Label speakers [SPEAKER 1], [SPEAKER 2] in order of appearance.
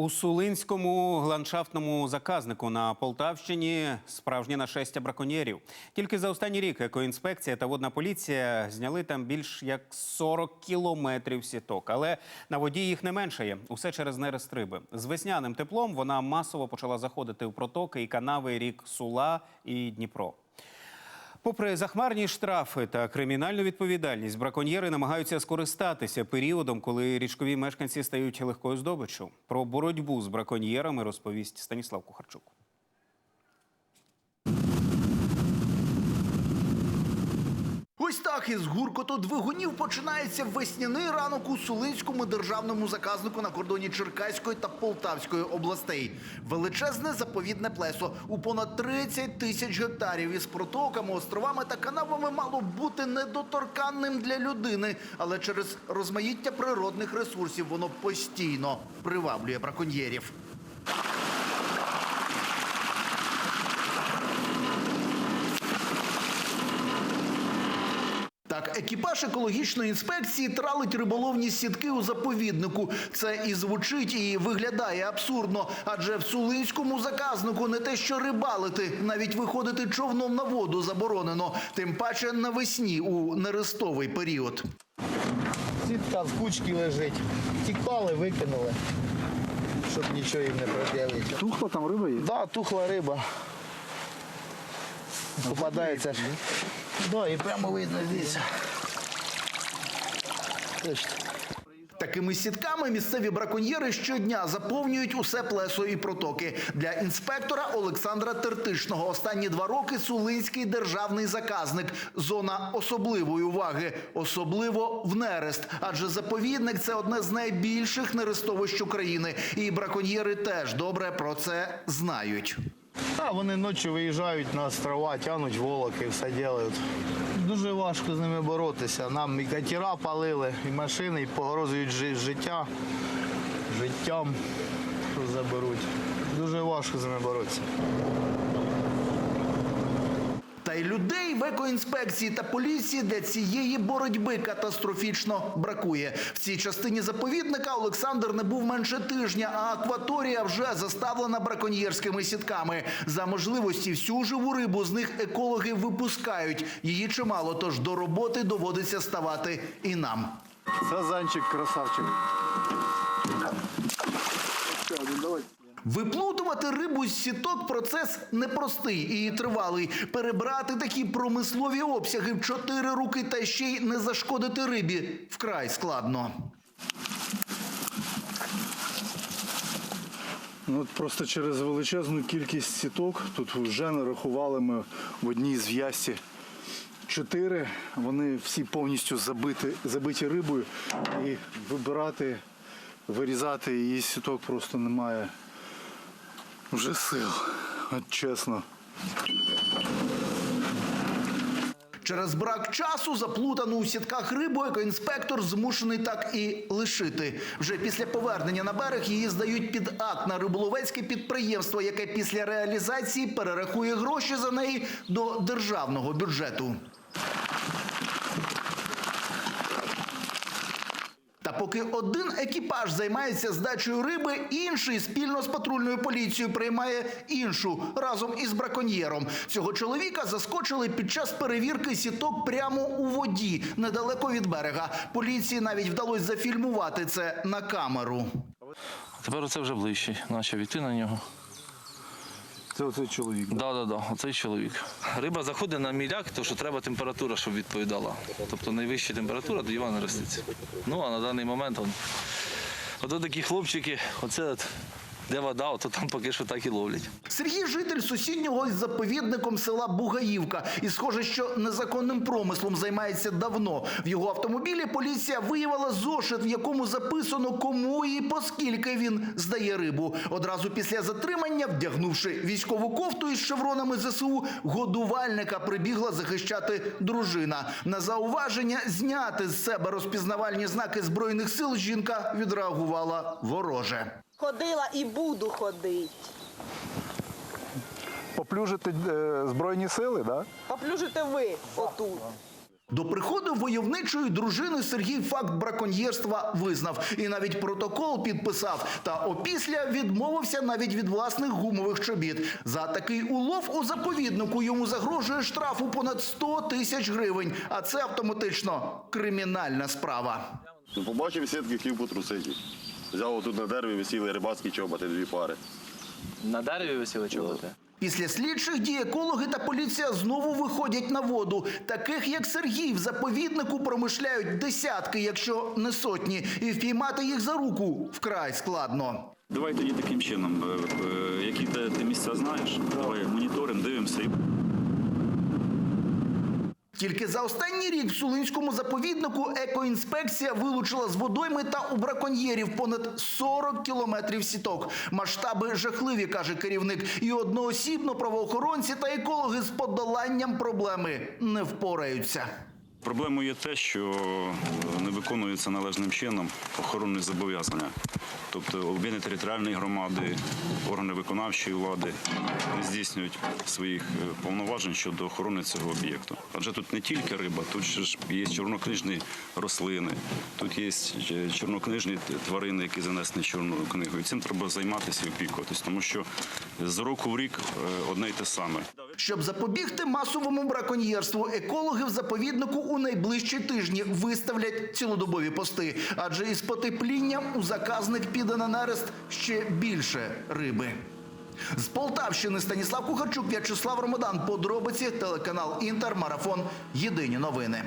[SPEAKER 1] У Сулинському ландшафтному заказнику на Полтавщині справжнє нашестя браконьєрів. Тільки за останній рік екоінспекція та водна поліція зняли там більш як 40 кілометрів сіток. Але на воді їх не меншає. Усе через нерест риби. З весняним теплом вона масово почала заходити в протоки і канави рік Сула і Дніпро. Попри захмарні штрафи та кримінальну відповідальність, браконьєри намагаються скористатися періодом, коли річкові мешканці стають легкою здобиччю. Про боротьбу з браконьєрами розповість Станіслав Кухарчук.
[SPEAKER 2] Ось так із гуркоту двигунів починається весняний ранок у Сулинському державному заказнику на кордоні Черкаської та Полтавської областей. Величезне заповідне плесо у понад 30 тисяч гектарів із протоками, островами та канавами мало бути недоторканним для людини, але через розмаїття природних ресурсів воно постійно приваблює браконьєрів. Так, екіпаж екологічної інспекції тралить риболовні сітки у заповіднику. Це і звучить, і виглядає абсурдно. Адже в сулинському заказнику не те, що рибалити, навіть виходити човном на воду заборонено. Тим паче навесні у нерестовий період.
[SPEAKER 3] Сітка з кучки лежить. Тікали, викинули, щоб нічого їм не пред'явити.
[SPEAKER 4] Тухла там риба є?
[SPEAKER 3] Да, тухла риба. Попадається. Да, і прямо видно. Точно.
[SPEAKER 2] Такими сітками місцеві браконьєри щодня заповнюють усе плесо і протоки. Для інспектора Олександра Тертишного останні два роки Сулинський державний заказник. Зона особливої уваги, особливо в нерест. Адже заповідник це одне з найбільших нерестовищ України. І браконьєри теж добре про це знають.
[SPEAKER 3] Та вони ночі виїжджають на острова, тянуть волоки, все роблять. Дуже важко з ними боротися. Нам і катера палили, і машини, і погрозують життя, життям заберуть. Дуже важко з ними боротися.
[SPEAKER 2] Людей в екоінспекції та поліції для цієї боротьби катастрофічно бракує. В цій частині заповідника Олександр не був менше тижня, а акваторія вже заставлена браконьєрськими сітками. За можливості всю живу рибу з них екологи випускають. Її чимало, тож до роботи доводиться ставати і нам.
[SPEAKER 4] Сазанчик, красавчик. Давай.
[SPEAKER 2] Виплутувати рибу з сіток процес непростий і тривалий. Перебрати такі промислові обсяги в чотири руки та ще й не зашкодити рибі вкрай складно.
[SPEAKER 4] Ну, от просто через величезну кількість сіток, тут вже нарахували ми в одній з зв'язці чотири. Вони всі повністю забиті, забиті рибою. І вибирати, вирізати її сіток просто немає вже сил. От чесно.
[SPEAKER 2] Через брак часу заплутану у сітках рибу екоінспектор змушений так і лишити. Вже після повернення на берег її здають під акт на риболовецьке підприємство, яке після реалізації перерахує гроші за неї до державного бюджету. Поки один екіпаж займається здачею риби, інший спільно з патрульною поліцією приймає іншу разом із браконьєром. Цього чоловіка заскочили під час перевірки сіток прямо у воді, недалеко від берега. Поліції навіть вдалося зафільмувати це на камеру.
[SPEAKER 5] Тепер це вже ближче, наче війти на нього.
[SPEAKER 4] Це оцей чоловік.
[SPEAKER 5] Так, да, да, оцей чоловік. Риба заходить на міляк, тому що треба температура, щоб відповідала. Тобто найвища температура, тоді вона роститься. Ну а на даний момент он, от такі хлопчики, оце от, де вода, ото там поки що так і ловлять.
[SPEAKER 2] Сергій житель сусіднього із заповідником села Бугаївка. І схоже, що незаконним промислом займається давно. В його автомобілі поліція виявила зошит, в якому записано, кому і поскільки він здає рибу. Одразу після затримання, вдягнувши військову кофту із шевронами ЗСУ, годувальника прибігла захищати дружина. На зауваження зняти з себе розпізнавальні знаки збройних сил жінка відреагувала вороже.
[SPEAKER 6] Ходила і буду ходити.
[SPEAKER 4] Поплюжити е, Збройні сили, так? Да?
[SPEAKER 6] Поплюжите ви отут.
[SPEAKER 2] До приходу войовничої дружини Сергій факт браконьєрства визнав і навіть протокол підписав. Та опісля відмовився навіть від власних гумових чобіт. За такий улов у заповіднику йому загрожує штраф у понад 100 тисяч гривень. А це автоматично кримінальна справа.
[SPEAKER 7] Ну, Побачив сітки, хотів потрусити. Взяв тут на дереві, висіли рибацькі чоботи, дві пари.
[SPEAKER 8] На дереві висіли чоботи?
[SPEAKER 2] Після слідчих дій екологи та поліція знову виходять на воду. Таких як Сергій в заповіднику промишляють десятки, якщо не сотні, і впіймати їх за руку вкрай складно.
[SPEAKER 9] Давай тоді таким чином. е, е, Які ти, ти місця знаєш? Давай моніторимо, дивимося. і
[SPEAKER 2] Тільки за останній рік в Сулинському заповіднику екоінспекція вилучила з водойми та у браконьєрів понад 40 кілометрів сіток. Масштаби жахливі, каже керівник. І одноосібно правоохоронці та екологи з подоланням проблеми не впораються.
[SPEAKER 9] Проблемою є те, що не виконується належним чином охоронні зобов'язання. Тобто об'єднані територіальної громади, органи виконавчої влади не здійснюють своїх е, повноважень щодо охорони цього об'єкту. Адже тут не тільки риба, тут ж є чорнокнижні рослини, тут є е, чорнокнижні тварини, які занесені чорною книгою. Цим треба займатися і опікуватись, тому що з року в рік е, одне й те саме.
[SPEAKER 2] Щоб запобігти масовому браконьєрству, екологи в заповіднику у найближчі тижні виставлять цілодобові пости, адже із потеплінням у заказник піде на нерест ще більше риби. З Полтавщини Станіслав Кухарчук, В'ячеслав Ромадан. Подробиці телеканал Інтер. Марафон. Єдині новини.